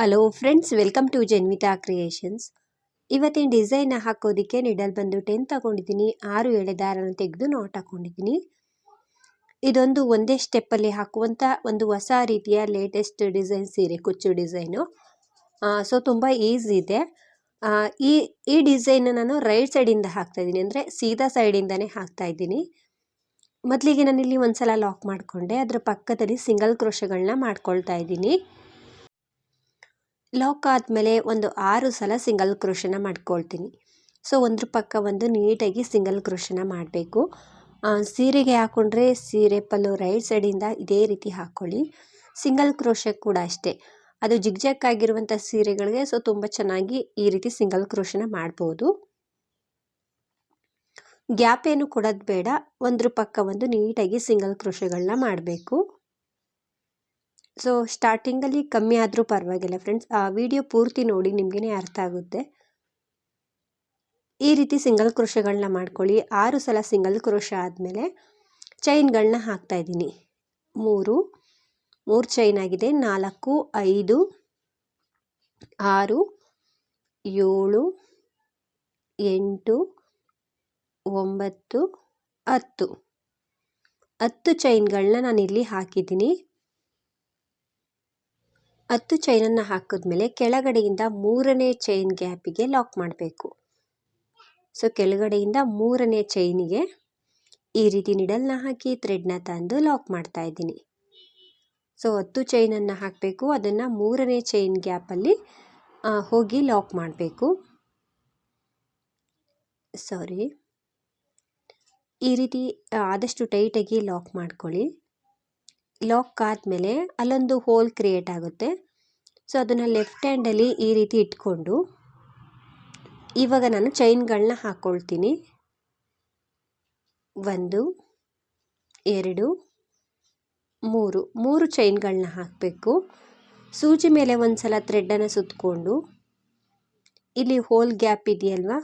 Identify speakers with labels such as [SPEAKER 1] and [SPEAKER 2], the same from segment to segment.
[SPEAKER 1] Hello friends welcome to Janvita creations ಇವತ್ತಿನ design ಹಾಕೋದಕ್ಕೆ needle ಬಂದು ಟೆನ್ ತಗೊಂಡಿದ್ದೀನಿ, ಆರು ಎಳೆ ದಾರನ ತೆಗೆದು ನಾಟ್ ಹಾಕೊಂಡಿದ್ದೀನಿ. ಇದೊಂದು ಒಂದೇ ಸ್ಟೆಪ್ಪಲ್ಲಿ ಹಾಕುವಂಥ ಒಂದು ಹೊಸ ರೀತಿಯ ಲೇಟೆಸ್ಟ್ ಡಿಸೈನ್ ಸೀರೆ, ಕುಚ್ಚು ಡಿಸೈನು ಸೊ ತುಂಬ ಈಸಿ ಇದೆ. ಈ ಈ ಡಿಸೈನ್ ನಾನು ರೈಟ್ ಸೈಡಿಂದ ಹಾಕ್ತಾ ಇದ್ದೀನಿ, ಅಂದರೆ ಸೀದಾ ಸೈಡಿಂದನೇ ಹಾಕ್ತಾ ಇದ್ದೀನಿ. ಮೊದಲಿಗೆ ನಾನಿಲ್ಲಿ ಒಂದು ಸಲ ಲಾಕ್ ಮಾಡಿಕೊಂಡೆ, ಅದರ ಪಕ್ಕದಲ್ಲಿ ಸಿಂಗಲ್ ಕ್ರೋಶಗಳನ್ನ ಮಾಡ್ಕೊಳ್ತಾ ಇದ್ದೀನಿ. ಲಾಕ್ ಆದಮೇಲೆ ಒಂದು ಆರು ಸಲ ಸಿಂಗಲ್ ಕ್ರೋಷನ ಮಾಡ್ಕೊಳ್ತೀನಿ. ಸೊ, ಒಂದ್ರ ಪಕ್ಕ ಒಂದು ನೀಟಾಗಿ ಸಿಂಗಲ್ ಕ್ರೋಷನ ಮಾಡಬೇಕು. ಸೀರೆಗೆ ಹಾಕ್ಕೊಂಡ್ರೆ ಸೀರೆ, ಪಲ್ಲು, ರೈಟ್ ಸೈಡಿಂದ ಇದೇ ರೀತಿ ಹಾಕ್ಕೊಳ್ಳಿ ಸಿಂಗಲ್ ಕ್ರೋಷೆ ಕೂಡ ಅಷ್ಟೇ. ಅದು ಜಿಗ್ಜಾಕ್ ಆಗಿರುವಂಥ ಸೀರೆಗಳಿಗೆ ಸೊ, ತುಂಬ ಚೆನ್ನಾಗಿ ಈ ರೀತಿ ಸಿಂಗಲ್ ಕ್ರೋಷನ ಮಾಡ್ಬೋದು. ಗ್ಯಾಪ್ ಏನು ಕೊಡೋದು ಬೇಡ. ಒಂದ್ರ ಪಕ್ಕ ಒಂದು ನೀಟಾಗಿ ಸಿಂಗಲ್ ಕ್ರೋಷೆಗಳನ್ನ ಮಾಡಬೇಕು. ಸೊ ಸ್ಟಾರ್ಟಿಂಗಲ್ಲಿ ಕಮ್ಮಿ ಆದರೂ ಪರವಾಗಿಲ್ಲ ಫ್ರೆಂಡ್ಸ್ ಆ ವಿಡಿಯೋ ಪೂರ್ತಿ ನೋಡಿ ನಿಮಗೇ ಅರ್ಥ ಆಗುತ್ತೆ. ಈ ರೀತಿ ಸಿಂಗಲ್ ಕ್ರೋಶಗಳನ್ನ ಮಾಡ್ಕೊಳ್ಳಿ. ಆರು ಸಲ ಸಿಂಗಲ್ ಕ್ರೋಶ ಆದಮೇಲೆ ಚೈನ್ಗಳನ್ನ ಹಾಕ್ತಾ ಇದ್ದೀನಿ. ಮೂರು ಮೂರು ಚೈನ್ ಆಗಿದೆ. ನಾಲ್ಕು, ಐದು, ಆರು, ಏಳು, ಎಂಟು, ಒಂಬತ್ತು, ಹತ್ತು. ಹತ್ತು ಚೈನ್ಗಳನ್ನ ನಾನು ಇಲ್ಲಿ ಹಾಕಿದ್ದೀನಿ. ಹತ್ತು ಚೈನನ್ನು ಹಾಕಿದ್ಮೇಲೆ ಕೆಳಗಡೆಯಿಂದ ಮೂರನೇ ಚೈನ್ ಗ್ಯಾಪಿಗೆ ಲಾಕ್ ಮಾಡಬೇಕು. ಸೊ, ಕೆಳಗಡೆಯಿಂದ ಮೂರನೇ ಚೈನಿಗೆ ಈ ರೀತಿ ನಿಡಲ್ನ ಹಾಕಿ ಥ್ರೆಡ್ನ ತಂದು ಲಾಕ್ ಮಾಡ್ತಾ ಇದ್ದೀನಿ. ಸೊ, ಹತ್ತು ಚೈನನ್ನು ಹಾಕಬೇಕು. ಅದನ್ನು ಮೂರನೇ ಚೈನ್ ಗ್ಯಾಪಲ್ಲಿ ಹೋಗಿ ಲಾಕ್ ಮಾಡಬೇಕು. ಸಾರಿ. ಈ ರೀತಿ ಆದಷ್ಟು ಟೈಟಾಗಿ ಲಾಕ್ ಮಾಡ್ಕೊಳ್ಳಿ. ಲಾಕ್ ಆದಮೇಲೆ ಅಲ್ಲೊಂದು ಹೋಲ್ ಕ್ರಿಯೇಟ್ ಆಗುತ್ತೆ. ಸೊ ಅದನ್ನು ಲೆಫ್ಟ್ ಹ್ಯಾಂಡಲ್ಲಿ ಈ ರೀತಿ ಇಟ್ಕೊಂಡು ಇವಾಗ ನಾನು ಚೈನ್ಗಳನ್ನ ಹಾಕ್ಕೊಳ್ತೀನಿ ಒಂದು, ಎರಡು, ಮೂರು ಮೂರು ಚೈನ್ಗಳನ್ನ ಹಾಕಬೇಕು. ಸೂಜಿ ಮೇಲೆ ಒಂದು ಸಲ ಥ್ರೆಡ್ಡನ್ನು ಸುತ್ತಕೊಂಡು ಇಲ್ಲಿ ಹೋಲ್ ಗ್ಯಾಪ್ ಇದೆಯಲ್ವಾ?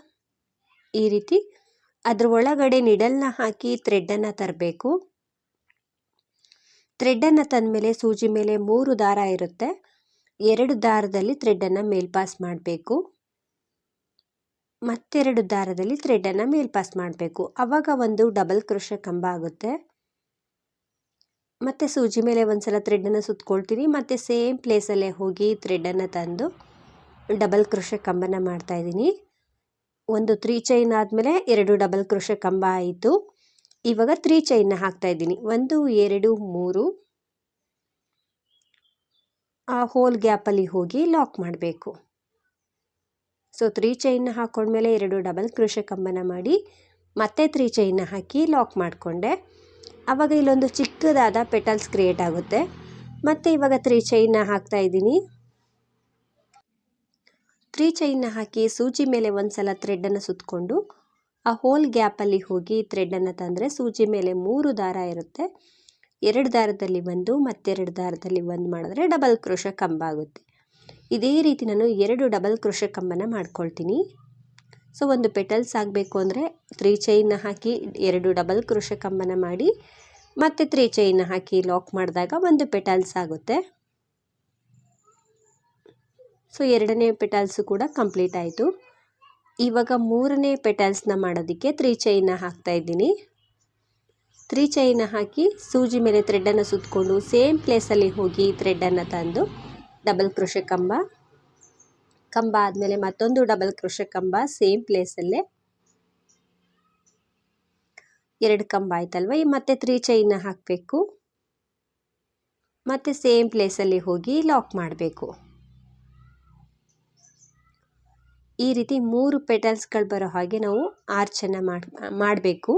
[SPEAKER 1] ಈ ರೀತಿ ಅದ್ರ ಒಳಗಡೆ ನಿಡಲ್ನ ಹಾಕಿ ಥ್ರೆಡ್ಡನ್ನು ತರಬೇಕು. ಥ್ರೆಡ್ಡನ್ನು ತಂದಮೇಲೆ ಸೂಜಿ ಮೇಲೆ ಮೂರು ದಾರ ಇರುತ್ತೆ. ಎರಡು ದಾರದಲ್ಲಿ ಥ್ರೆಡ್ಡನ್ನು ಮೇಲ್ಪಾಸ್ ಮಾಡಬೇಕು. ಮತ್ತೆರಡು ದಾರದಲ್ಲಿ ಥ್ರೆಡ್ಡನ್ನು ಮೇಲ್ಪಾಸ್ ಮಾಡಬೇಕು. ಆವಾಗ ಒಂದು ಡಬಲ್ ಕ್ರೋಶ ಕಂಬ ಆಗುತ್ತೆ. ಮತ್ತು ಸೂಜಿ ಮೇಲೆ ಒಂದ್ಸಲ ಥ್ರೆಡ್ಡನ್ನು ಸುತ್ಕೊಳ್ತೀನಿ. ಮತ್ತು ಸೇಮ್ ಪ್ಲೇಸಲ್ಲೇ ಹೋಗಿ ಥ್ರೆಡ್ಡನ್ನು ತಂದು ಡಬಲ್ ಕ್ರೋಶ ಕಂಬನ ಮಾಡ್ತಾಯಿದ್ದೀನಿ ಒಂದು ತ್ರೀ ಚೈನ್ ಆದಮೇಲೆ ಎರಡು ಡಬಲ್ ಕ್ರೋಶ ಕಂಬ ಆಯಿತು. ಇವಾಗ ತ್ರೀ ಚೈನ್ನ ಹಾಕ್ತಾ ಇದ್ದೀನಿ. ಒಂದು, ಎರಡು, ಮೂರು. ಆ ಹೋಲ್ ಗ್ಯಾಪಲ್ಲಿ ಹೋಗಿ ಲಾಕ್ ಮಾಡಬೇಕು. ಸೊ ತ್ರೀ ಚೈನ್ನ ಹಾಕ್ಕೊಂಡ್ಮೇಲೆ ಎರಡು ಡಬಲ್ ಕೃಷಿ ಕಂಬನ ಮಾಡಿ ಮತ್ತೆ ತ್ರೀ ಚೈನ್ನ ಹಾಕಿ ಲಾಕ್ ಮಾಡಿಕೊಂಡೆ. ಆವಾಗ ಇಲ್ಲೊಂದು ಚಿಕ್ಕದಾದ ಪೆಟಲ್ಸ್ ಕ್ರಿಯೇಟ್ ಆಗುತ್ತೆ. ಮತ್ತು ಇವಾಗ ತ್ರೀ ಚೈನ್ನ ಹಾಕ್ತಾ ಇದ್ದೀನಿ. ತ್ರೀ ಚೈನ್ನ ಹಾಕಿ ಸೂಜಿ ಮೇಲೆ ಒಂದು ಸಲ ಥ್ರೆಡ್ಡನ್ನು ಸುತ್ತಕೊಂಡು ಆ ಹೋಲ್ ಗ್ಯಾಪಲ್ಲಿ ಹೋಗಿ ಥ್ರೆಡ್ಡನ್ನು ತಂದರೆ ಸೂಜಿ ಮೇಲೆ ಮೂರು ದಾರ ಇರುತ್ತೆ. ಎರಡು ದಾರದಲ್ಲಿ ಒಂದು, ಮತ್ತೆರಡು ದಾರದಲ್ಲಿ ಒಂದು ಮಾಡಿದ್ರೆ ಡಬಲ್ ಕ್ರೋಶ ಕಂಬ ಆಗುತ್ತೆ. ಇದೇ ರೀತಿ ನಾನು ಎರಡು ಡಬಲ್ ಕ್ರೋಶ ಕಂಬನ ಮಾಡ್ಕೊಳ್ತೀನಿ. ಸೊ ಒಂದು ಪೆಟಲ್ಸ್ ಆಗಬೇಕು ಅಂದರೆ ತ್ರೀ ಚೈನ್ನ ಹಾಕಿ ಎರಡು ಡಬಲ್ ಕ್ರೋಶ ಕಂಬನ ಮಾಡಿ, ಮತ್ತೆ ತ್ರೀ ಚೈನ್ನ ಹಾಕಿ ಲಾಕ್ ಮಾಡಿದಾಗ ಒಂದು ಪೆಟಲ್ಸ್ ಆಗುತ್ತೆ. ಸೊ ಎರಡನೇ ಪೆಟಲ್ಸು ಕೂಡ ಕಂಪ್ಲೀಟ್ ಆಯಿತು. ಇವಾಗ ಮೂರನೇ ಪೆಟಲ್ಸ್ನ ಮಾಡೋದಕ್ಕೆ ತ್ರೀ ಚೈನ್ನ ಹಾಕ್ತಾ ಇದ್ದೀನಿ. ತ್ರೀ ಚೈನ್ನ ಹಾಕಿ ಸೂಜಿ ಮೇಲೆ ಥ್ರೆಡ್ಡನ್ನು ಸುತ್ತಕೊಂಡು ಸೇಮ್ ಪ್ಲೇಸಲ್ಲಿ ಹೋಗಿ ಥ್ರೆಡ್ಡನ್ನು ತಂದು ಡಬಲ್ ಕ್ರೋಶ ಕಂಬ ಕಂಬ ಆದಮೇಲೆ ಮತ್ತೊಂದು ಡಬಲ್ ಕ್ರೋಶ ಕಂಬ ಸೇಮ್ ಪ್ಲೇಸಲ್ಲೇ ಎರಡು ಕಂಬ ಆಯ್ತಲ್ವ? ಈ ಮತ್ತೆ ತ್ರೀ ಚೈನ್ನ ಹಾಕಬೇಕು. ಮತ್ತು ಸೇಮ್ ಪ್ಲೇಸಲ್ಲಿ ಹೋಗಿ ಲಾಕ್ ಮಾಡಬೇಕು. ಈ ರೀತಿ ಮೂರು ಪೆಟಲ್ಸ್ಗಳು ಬರೋ ಹಾಗೆ ನಾವು ಆರ್ಚನ್ನು ಮಾಡಿ, ಮಾಡಬೇಕು.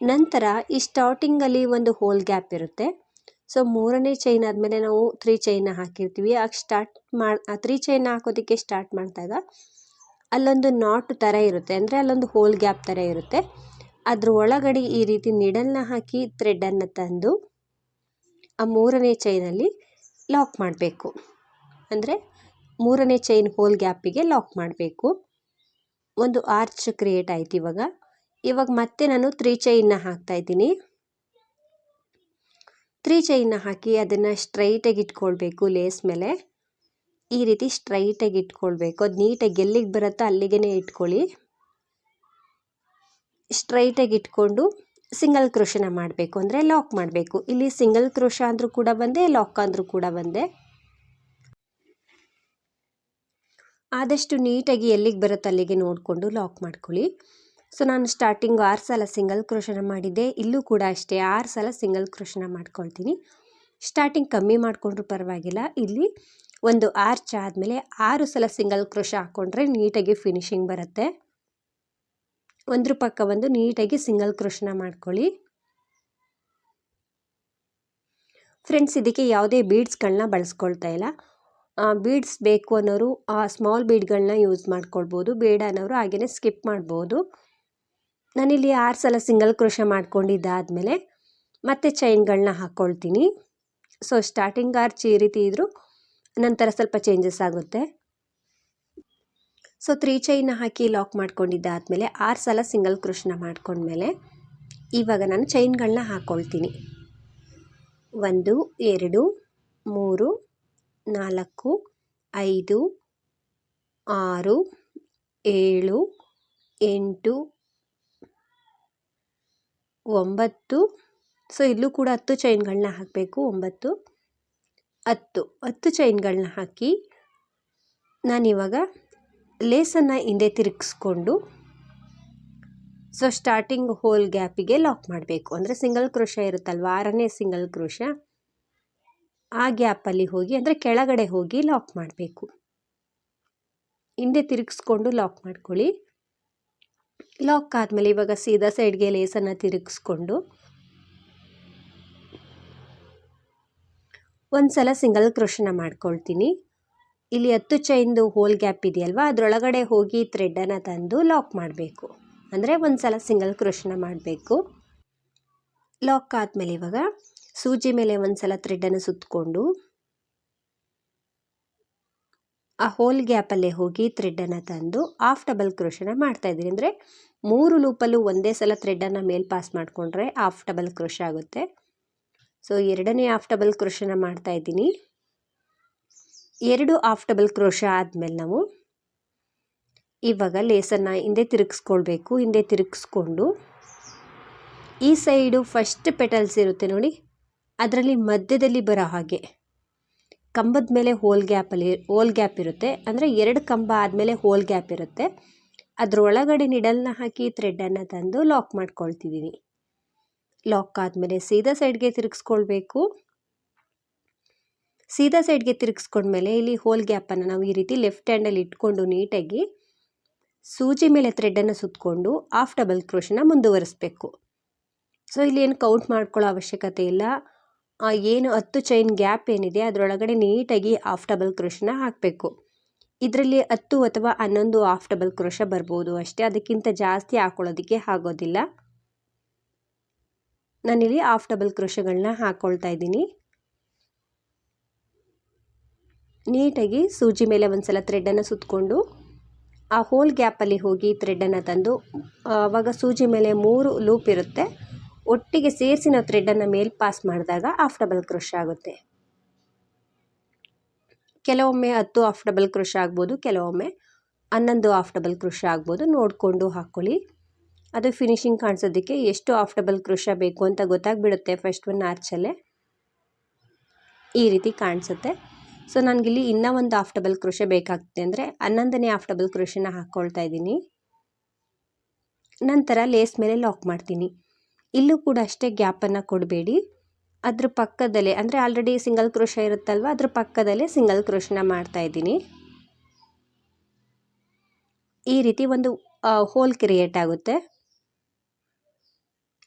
[SPEAKER 1] ನಂತರ ಈ ಸ್ಟಾರ್ಟಿಂಗಲ್ಲಿ ಒಂದು ಹೋಲ್ ಗ್ಯಾಪ್ ಇರುತ್ತೆ. ಸೊ, ಮೂರನೇ ಚೈನ್ ಆದಮೇಲೆ ನಾವು ತ್ರೀ ಚೈನ್ನ ಹಾಕಿರ್ತೀವಿ. ಆಗ ಸ್ಟಾರ್ಟ್ ಮಾಡಿ ತ್ರೀ ಚೈನ್ ಹಾಕೋದಕ್ಕೆ ಸ್ಟಾರ್ಟ್ ಮಾಡಿದಾಗ ಅಲ್ಲೊಂದು ನಾಟ್ ಥರ ಇರುತ್ತೆ. ಅಂದರೆ ಅಲ್ಲೊಂದು ಹೋಲ್ ಗ್ಯಾಪ್ ಥರ ಇರುತ್ತೆ. ಅದ್ರ ಒಳಗಡೆ ಈ ರೀತಿ ನಿಡಲ್ನ ಹಾಕಿ ಥ್ರೆಡನ್ನು ತಂದು ಆ ಮೂರನೇ ಚೈನಲ್ಲಿ ಲಾಕ್ ಮಾಡಬೇಕು. ಅಂದರೆ ಮೂರನೇ ಚೈನ್ ಹೋಲ್ ಗ್ಯಾಪಿಗೆ ಲಾಕ್ ಮಾಡಬೇಕು. ಒಂದು ಆರ್ಚ್ ಕ್ರಿಯೇಟ್ ಆಯ್ತು ಇವಾಗ. ಇವಾಗ ಮತ್ತೆ ನಾನು ತ್ರೀ ಚೈನ್ನ ಹಾಕ್ತಾ ಇದ್ದೀನಿ. ತ್ರೀ ಚೈನ್ನ ಹಾಕಿ ಅದನ್ನು ಸ್ಟ್ರೈಟಾಗಿ ಇಟ್ಕೊಳ್ಬೇಕು ಲೇಸ್ ಮೇಲೆ. ಈ ರೀತಿ ಸ್ಟ್ರೈಟಾಗಿ ಇಟ್ಕೊಳ್ಬೇಕು. ಅದು ನೀಟಾಗಿ ಎಲ್ಲಿಗೆ ಬರುತ್ತೋ ಅಲ್ಲಿಗೆ ಇಟ್ಕೊಳ್ಳಿ. ಸ್ಟ್ರೈಟಾಗಿ ಇಟ್ಕೊಂಡು ಸಿಂಗಲ್ ಕ್ರೋಶನ ಮಾಡಬೇಕು. ಅಂದರೆ ಲಾಕ್ ಮಾಡಬೇಕು. ಇಲ್ಲಿ ಸಿಂಗಲ್ ಕ್ರೋಶ ಅಂದರೂ ಕೂಡ ಬಂದೆ ಲಾಕ್ ಅಂದರೂ ಕೂಡ ಬಂದೆ. ಆದಷ್ಟು ನೀಟಾಗಿ ಎಲ್ಲಿಗೆ ಬರುತ್ತೆ ಅಲ್ಲಿಗೆ ನೋಡಿಕೊಂಡು ಲಾಕ್ ಮಾಡ್ಕೊಳ್ಳಿ. ಸೊ, ನಾನು ಸ್ಟಾರ್ಟಿಂಗ್ ಆರು ಸಲ ಸಿಂಗಲ್ ಕ್ರೋಷನ ಮಾಡಿದ್ದೆ. ಇಲ್ಲೂ ಕೂಡ ಅಷ್ಟೇ ಆರು ಸಲ ಸಿಂಗಲ್ ಕ್ರೋಷನ ಮಾಡ್ಕೊಳ್ತೀನಿ. ಸ್ಟಾರ್ಟಿಂಗ್ ಕಮ್ಮಿ ಮಾಡಿಕೊಂಡ್ರೂ ಪರವಾಗಿಲ್ಲ. ಇಲ್ಲಿ ಒಂದು ಆರ್ಚ್ ಆದಮೇಲೆ ಆರು ಸಲ ಸಿಂಗಲ್ ಕ್ರೋಶ ಹಾಕ್ಕೊಂಡ್ರೆ ನೀಟಾಗಿ ಫಿನಿಶಿಂಗ್ ಬರುತ್ತೆ. ಒಂದ್ರ ಪಕ್ಕ ಒಂದು ನೀಟಾಗಿ ಸಿಂಗಲ್ ಕ್ರೋಶನ ಮಾಡ್ಕೊಳ್ಳಿ. ಫ್ರೆಂಡ್ಸ್, ಇದಕ್ಕೆ ಯಾವುದೇ ಬೀಡ್ಸ್ಗಳನ್ನ ಬಳಸ್ಕೊಳ್ತಾ ಇಲ್ಲ. ಬೀಡ್ಸ್ ಬೇಕು ಅನ್ನೋರು ಆ ಸ್ಮಾಲ್ ಬೀಡ್ಗಳನ್ನ ಯೂಸ್ ಮಾಡ್ಕೊಳ್ಬೋದು. ಬೇಡ ಅನ್ನೋರು ಹಾಗೆಯೇ ಸ್ಕಿಪ್ ಮಾಡ್ಬೋದು. ನಾನಿಲ್ಲಿ ಆರು ಸಲ ಸಿಂಗಲ್ ಕ್ರೋಶ ಮಾಡ್ಕೊಂಡಿದ್ದಾದಮೇಲೆ ಮತ್ತೆ ಚೈನ್ಗಳನ್ನ ಹಾಕ್ಕೊಳ್ತೀನಿ ಸೊ ಸ್ಟಾರ್ಟಿಂಗ್ ಆರ್ಚ್ ಈ ರೀತಿ ಇದ್ದರೂ ನಂತರ ಸ್ವಲ್ಪ ಚೇಂಜಸ್ ಆಗುತ್ತೆ. ಸೊ ತ್ರೀ ಚೈನ್ನ ಹಾಕಿ ಲಾಕ್ ಮಾಡ್ಕೊಂಡಿದ್ದಾದಮೇಲೆ ಆರು ಸಲ ಸಿಂಗಲ್ ಕ್ರೋಶನ ಮಾಡ್ಕೊಂಡ್ಮೇಲೆ ಇವಾಗ ನಾನು ಚೈನ್ಗಳನ್ನ ಹಾಕ್ಕೊಳ್ತೀನಿ ಒಂದು, ಎರಡು, ಮೂರು ನಾಲ್ಕು, ಐದು, ಆರು, ಏಳು, ಎಂಟು, ಒಂಬತ್ತು. ಸೊ ಇಲ್ಲೂ ಕೂಡ ಹತ್ತು ಚೈನ್ಗಳನ್ನ ಹಾಕಬೇಕು, ಒಂಬತ್ತು, ಹತ್ತು. ಹತ್ತು ಚೈನ್ಗಳನ್ನ ಹಾಕಿ ನಾನಿವಾಗ ಲೇಸನ್ನು ಹಿಂದೆ ತಿರುಗಿಸ್ಕೊಂಡು ಸೊ ಸ್ಟಾರ್ಟಿಂಗ್ ಹೋಲ್ ಗ್ಯಾಪಿಗೆ ಲಾಕ್ ಮಾಡಬೇಕು. ಅಂದರೆ ಸಿಂಗಲ್ ಕ್ರೋಶ ಇರುತ್ತಲ್ವ? ಆರನೇ ಸಿಂಗಲ್ ಕ್ರೋಶ ಆ ಗ್ಯಾಪಲ್ಲಿ ಹೋಗಿ, ಅಂದರೆ ಕೆಳಗಡೆ ಹೋಗಿ ಲಾಕ್ ಮಾಡಬೇಕು. ಹಿಂದೆ ತಿರುಗಿಸ್ಕೊಂಡು ಲಾಕ್ ಮಾಡ್ಕೊಳ್ಳಿ. ಲಾಕ್ ಆದಮೇಲೆ ಇವಾಗ ಸೀದಾ ಸೈಡ್ಗೆ ಲೇಸನ್ನು ತಿರುಗಿಸ್ಕೊಂಡು. ಒಂದು ಸಲ ಸಿಂಗಲ್ ಕ್ರೋಶನ ಮಾಡ್ಕೊಳ್ತೀನಿ. ಇಲ್ಲಿ ಹತ್ತು ಚೈನ್ದು ಹೋಲ್ ಗ್ಯಾಪ್ ಇದೆಯಲ್ವ? ಅದರೊಳಗಡೆ ಹೋಗಿ ಥ್ರೆಡ್ಡನ್ನು ತಂದು ಲಾಕ್ ಮಾಡಬೇಕು. ಅಂದರೆ ಒಂದು ಸಲ ಸಿಂಗಲ್ ಕ್ರೋಶನ ಮಾಡಬೇಕು. ಲಾಕ್ ಆದಮೇಲೆ ಇವಾಗ ಸೂಜಿ ಮೇಲೆ ಒಂದು ಸಲ ಥ್ರೆಡ್ಡನ್ನು ಸುತ್ತಕೊಂಡು ಆ ಹೋಲ್ ಗ್ಯಾಪಲ್ಲೇ ಹೋಗಿ ಥ್ರೆಡ್ಡನ್ನು ತಂದು ಆಫ್ ಡಬಲ್ ಕ್ರೋಶನ ಮಾಡ್ತಾಯಿದ್ದೀನಿ ಅಂದರೆ ಮೂರು ಲೂಪಲ್ಲೂ ಒಂದೇ ಸಲ ಥ್ರೆಡನ್ನು ಮೇಲ್ ಪಾಸ್ ಮಾಡಿಕೊಂಡ್ರೆ ಆಫ್ ಡಬಲ್ ಕ್ರೋಶ ಆಗುತ್ತೆ. ಸೊ, ಎರಡನೇ ಆಫ್ ಡಬಲ್ ಕ್ರೋಶನ ಮಾಡ್ತಾಯಿದ್ದೀನಿ ಎರಡು ಆಫ್ ಡಬಲ್ ಕ್ರೋಶ ಆದಮೇಲೆ ನಾವು ಇವಾಗ ಲೇಸನ್ನು ಹಿಂದೆ ತಿರುಗಿಸ್ಕೊಳ್ಬೇಕು, ಹಿಂದೆ ತಿರುಗಿಸ್ಕೊಂಡು ಈ ಸೈಡು ಫಸ್ಟ್ ಪೆಟಲ್ಸ್ ಇರುತ್ತೆ ನೋಡಿ. ಅದರಲ್ಲಿ ಮಧ್ಯದಲ್ಲಿ ಬರೋ ಹಾಗೆ. ಕಂಬದ ಮೇಲೆ ಹೋಲ್ ಗ್ಯಾಪಲ್ಲಿ ಹೋಲ್ ಗ್ಯಾಪ್ ಇರುತ್ತೆ. ಅಂದರೆ ಎರಡು ಕಂಬ ಆದಮೇಲೆ ಹೋಲ್ ಗ್ಯಾಪ್ ಇರುತ್ತೆ. ಅದರೊಳಗಡೆ ನಿಡಲ್ನ ಹಾಕಿ ಥ್ರೆಡ್ಡನ್ನು ತಂದು ಲಾಕ್ ಮಾಡ್ಕೊಳ್ತಿದ್ದೀನಿ ಲಾಕ್ ಆದಮೇಲೆ ಸೀದಾ ಸೈಡ್ಗೆ ತಿರುಗಿಸ್ಕೊಳ್ಬೇಕು. ಸೀದಾ ಸೈಡ್ಗೆ ತಿರುಗಿಸ್ಕೊಂಡ್ಮೇಲೆ ಇಲ್ಲಿ ಹೋಲ್ ಗ್ಯಾಪನ್ನು ನಾವು ಈ ರೀತಿ ಲೆಫ್ಟ್ ಹ್ಯಾಂಡಲ್ಲಿ ಇಟ್ಕೊಂಡು ನೀಟಾಗಿ ಸೂಜಿ ಮೇಲೆ ಥ್ರೆಡ್ಡನ್ನು ಸುತ್ತಕೊಂಡು ಆಫ್ ಡಬಲ್ ಕ್ರೋಶನ ಮುಂದುವರಿಸಬೇಕು. ಸೊ ಇಲ್ಲಿ ಏನು ಕೌಂಟ್ ಮಾಡ್ಕೊಳ್ಳೋ ಅವಶ್ಯಕತೆ ಇಲ್ಲ. ಏನು ಹತ್ತು ಚೈನ್ ಗ್ಯಾಪ್ ಏನಿದೆ, ಅದರೊಳಗಡೆ ನೀಟಾಗಿ ಆಫ್ ಡಬಲ್ ಕ್ರೋಶನ ಹಾಕಬೇಕು. ಇದರಲ್ಲಿ ಹತ್ತು ಅಥವಾ ಹನ್ನೊಂದು ಆಫ್ ಡಬಲ್ ಕ್ರೋಶ ಬರ್ಬೋದು ಅಷ್ಟೇ. ಅದಕ್ಕಿಂತ ಜಾಸ್ತಿ ಹಾಕೊಳ್ಳೋದಕ್ಕೆ ಆಗೋದಿಲ್ಲ. ನಾನಿಲ್ಲಿ ಆಫ್ ಡಬಲ್ ಕ್ರೋಶಗಳನ್ನ ಹಾಕ್ಕೊಳ್ತಾ ಇದ್ದೀನಿ. ನೀಟಾಗಿ ಸೂಜಿ ಮೇಲೆ ಒಂದು ಸಲ ಥ್ರೆಡ್ಡನ್ನು ಸುತ್ತಕೊಂಡು ಆ ಹೋಲ್ ಗ್ಯಾಪಲ್ಲಿ ಹೋಗಿ ಥ್ರೆಡ್ಡನ್ನು ತಂದು ಆವಾಗ ಸೂಜಿ ಮೇಲೆ ಮೂರು ಲೂಪ್ ಇರುತ್ತೆ. ಒಟ್ಟಿಗೆ ಸೇರಿಸಿ ನಾವು ಥ್ರೆಡ್ಡನ್ನು ಮೇಲ್ ಪಾಸ್ ಮಾಡಿದಾಗ ಆಫ್ ಡಬಲ್ ಕ್ರೋಶ ಆಗುತ್ತೆ. ಕೆಲವೊಮ್ಮೆ ಹತ್ತು ಆಫ್ ಡಬಲ್ ಕ್ರೋಶ ಆಗ್ಬೋದು, ಕೆಲವೊಮ್ಮೆ ಹನ್ನೊಂದು ಆಫ್ ಡಬಲ್ ಕ್ರೋಶ ಆಗ್ಬೋದು. ನೋಡಿಕೊಂಡು ಹಾಕ್ಕೊಳ್ಳಿ ಅದು ಫಿನಿಶಿಂಗ್ ಕಾಣಿಸೋದಕ್ಕೆ ಎಷ್ಟು ಆಫ್ ಡಬಲ್ ಕ್ರೋಶ ಬೇಕು ಅಂತ ಗೊತ್ತಾಗ್ಬಿಡುತ್ತೆ ಫಸ್ಟ್ ಒನ್ ಆರ್ಚಲ್ಲೇ ಈ ರೀತಿ ಕಾಣಿಸುತ್ತೆ. ಸೊ ನನಗಿಲ್ಲಿ ಇನ್ನೂ ಒಂದು ಆಫ್ ಡಬಲ್ ಕ್ರೋಶ ಬೇಕಾಗುತ್ತೆ ಅಂದರೆ ಹನ್ನೊಂದನೇ ಆಫ್ ಡಬಲ್ ಕ್ರೋಶನ ಹಾಕ್ಕೊಳ್ತಾ ಇದ್ದೀನಿ. ನಂತರ ಲೇಸ್ ಮೇಲೆ ಲಾಕ್ ಮಾಡ್ತೀನಿ. ಇಲ್ಲೂ ಕೂಡ ಅಷ್ಟೇ ಗ್ಯಾಪನ್ನು ಕೊಡಬೇಡಿ. ಅದ್ರ ಪಕ್ಕದಲ್ಲೇ, ಅಂದರೆ ಆಲ್ರೆಡಿ ಸಿಂಗಲ್ ಕ್ರೋಶ ಇರುತ್ತಲ್ವ, ಅದ್ರ ಪಕ್ಕದಲ್ಲೇ ಸಿಂಗಲ್ ಕ್ರೋಶನ ಮಾಡ್ತಾ ಇದ್ದೀನಿ. ಈ ರೀತಿ ಒಂದು ಹೋಲ್ ಕ್ರಿಯೇಟ್ ಆಗುತ್ತೆ.